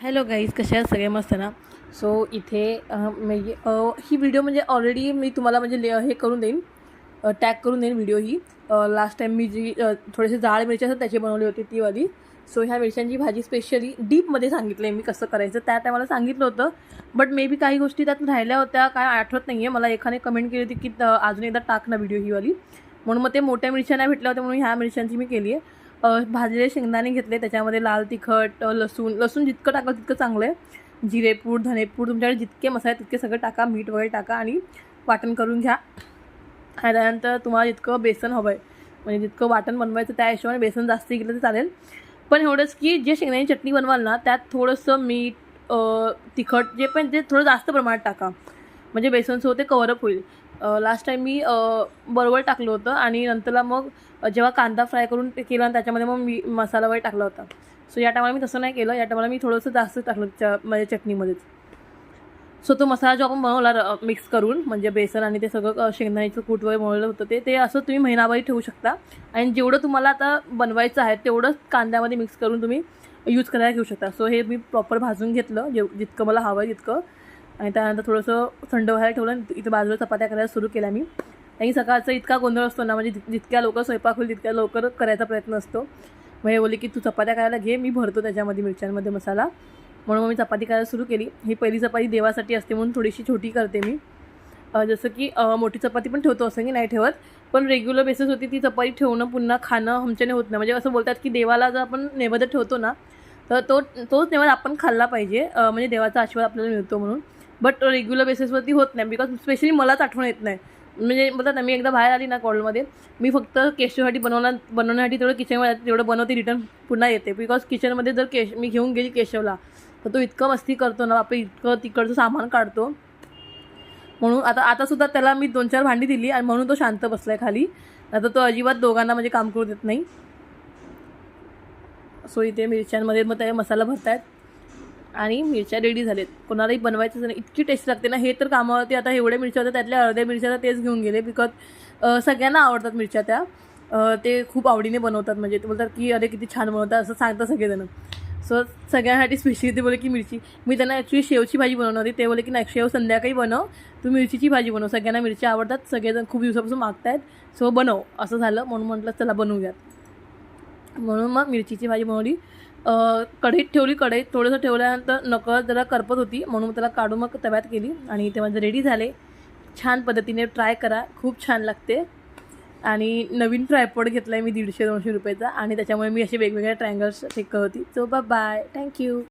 Hello guys कशा आहात? सगळे मस्त ना? सो इथे मी ही व्हिडिओ म्हणजे ऑलरेडी मी तुम्हाला म्हणजे ले- हे करून देईन. टॅग करून देईन व्हिडिओ ही. लास्ट टाईम मी जी थोडेसे जाळ मिरची असतात त्याची बनवली होती ती वाली. सो ह्या मिरच्यांची भाजी स्पेशली डीपमध्ये सांगितलं आहे मी कसं करायचं. त्या टायमाला सांगितलं होतं. बट मे बी काही गोष्टी त्यात राहिल्या होत्या काय आठवत नाही आहे मला एकाने कमेंट केली होती की अजून एकदा टाक ना व्हिडिओ ही वाली. म्हणून मग ते मोठ्या मिरच्या नाही भेटल्या होत्या म्हणून ह्या मिरच्यांची मी केली आहे भाजलेले शेंगदाणे घेतले त्याच्यामध्ये लाल तिखट लसूण लसूण जितकं टाकलं तितकं चांगलं आहे. जिरेपूड धनेपूड तुमच्याकडे जितके मसाले तितके सगळं टाका मीठ वगैरे टाका आणि वाटण करून घ्या. आणि त्यानंतर तुम्हाला जितकं बेसन हवं आहे म्हणजे जितकं वाटण बनवायचं त्या हिशोबाने बेसन जास्त घेतलं तर चालेल. पण एवढंच की जे शेंगदाण्याची चटणी बनवाल ना त्यात थोडंसं मीठ तिखट जे पण ते थोडं जास्त प्रमाणात टाका. म्हणजे बेसनचं होते कवरअप होईल. लास्ट टाईम मी बरोबर टाकलं होतं आणि नंतरला मग जेव्हा कांदा फ्राय करून ते केला आणि त्याच्यामध्ये मग मी मसाला वगैरे टाकला होता. सो या टायमाला मी तसं नाही केलं. या टायमाला मी थोडंसं जास्त टाकलं च म्हणजे चटणीमध्येच. सो तो मसाला जो आपण बनवला मिक्स करून म्हणजे बेसन आणि ते सगळं शेंगदाण्याचं कूट वगैरे बनवलं होतं ते ते असं तुम्ही महिनाभर ठेवू शकता. आणि जेवढं तुम्हाला आता बनवायचं आहे तेवढंच कांद्यामध्ये मिक्स करून तुम्ही यूज करायला घेऊ शकता. सो हे मी प्रॉपर भाजून घेतलं जे जितकं मला हवं आहे तितकं. आणि त्यानंतर थोडंसं थंड व्हायला ठेवलं आणि इथं बाजूला चपात्या करायला सुरू केल्या मी. आणि सकाळचा इतका गोंधळ असतो ना म्हणजे जितक्या लवकर स्वयंपाक होईल तितक्या लवकर करायचा प्रयत्न असतो. मग हे बोलले की तू चपात्या करायला घे मी भरतो त्याच्यामध्ये मिरच्यांमध्ये मसाला. म्हणून मग मी चपाती करायला सुरू केली. ही पहिली चपाती देवासाठी असते म्हणून थोडीशी छोटी करते मी. जसं की मोठी चपाती पण ठेवतो असं की नाही ठेवत पण रेग्युलर बेसिस होती ती चपाती ठेवणं पुन्हा खाणं आमच्याने होत नाही. म्हणजे असं बोलतात की देवाला जर आपण नैवेद्य ठेवतो ना तर तो तोच नैवेद्य आपण खाल्ला पाहिजे. म्हणजे देवाचा आशीर्वाद आपल्याला मिळतो म्हणून. बट रेग्युलर बेसिसवरती होत नाही. बिकॉज स्पेशली मलाच आठवण येत नाही. म्हणजे बोलतात ना मी एकदा बाहेर आली ना कॉलमध्ये मी फक्त केशवसाठी बनवणार बनवण्यासाठी तेवढं किचनमध्ये तेवढं बनवते रिटर्न पुन्हा येते. बिकॉज किचनमध्ये जर केश मी घेऊन गेली केशवला तर तो इतकं मस्ती करतो ना बापरे इतकं तिकडचं सामान काढतो. म्हणून आता आतासुद्धा त्याला मी दोन चार भांडी दिली आणि म्हणून तो शांत बसला आहे खाली. आता तो अजिबात दोघांना म्हणजे काम करू देत नाही. सो इथे मिरच्यांमध्ये मग ते मसाला भरतायत. आणि मिरच्या रेडी झालेत. कोणालाही बनवायचं नाही. इतकी टेस्ट लागते ना. हे तर कामावरती आता एवढ्या मिरच्या होत्या त्यातल्या अर्ध्या मिरच्या तर तेच घेऊन गेले बिकॉज सगळ्यांना आवडतात मिरच्या त्या. ते खूप आवडीने बनवतात. म्हणजे ते बोलतात की अरे किती छान बनवतात. असं सांगतात सगळेजण. सो सगळ्यांसाठी स्पेशली ते बोले की मिरची. मी त्यांना ॲक्च्युली शेवची भाजी बनवणार होती. ते बोले की नाही शेव संध्याकाळी बनव. तू मिरचीची भाजी बनव. सगळ्यांना मिरच्या आवडतात. सगळेजण खूप दिवसापासून मागतायत. सो बनव. असं झालं. म्हणून म्हटलं चला बनवूयात. म्हणून मग मिरचीची भाजी बनवली. कढईत ठेवली कढईत थोडंसं ठेवल्यानंतर नकळत जरा करपत होती म्हणून त्याला काढून मग तव्यात केली आणि तेव्हा रेडी झाले. छान पद्धतीने ट्राय करा खूप छान लागते. आणि नवीन ट्रायपॉड घेतला आहे मी दीडशे दोनशे रुपयाचा आणि त्याच्यामुळे मी असे वेगवेगळ्या ट्रँगल्स चेक होती. So bye thank you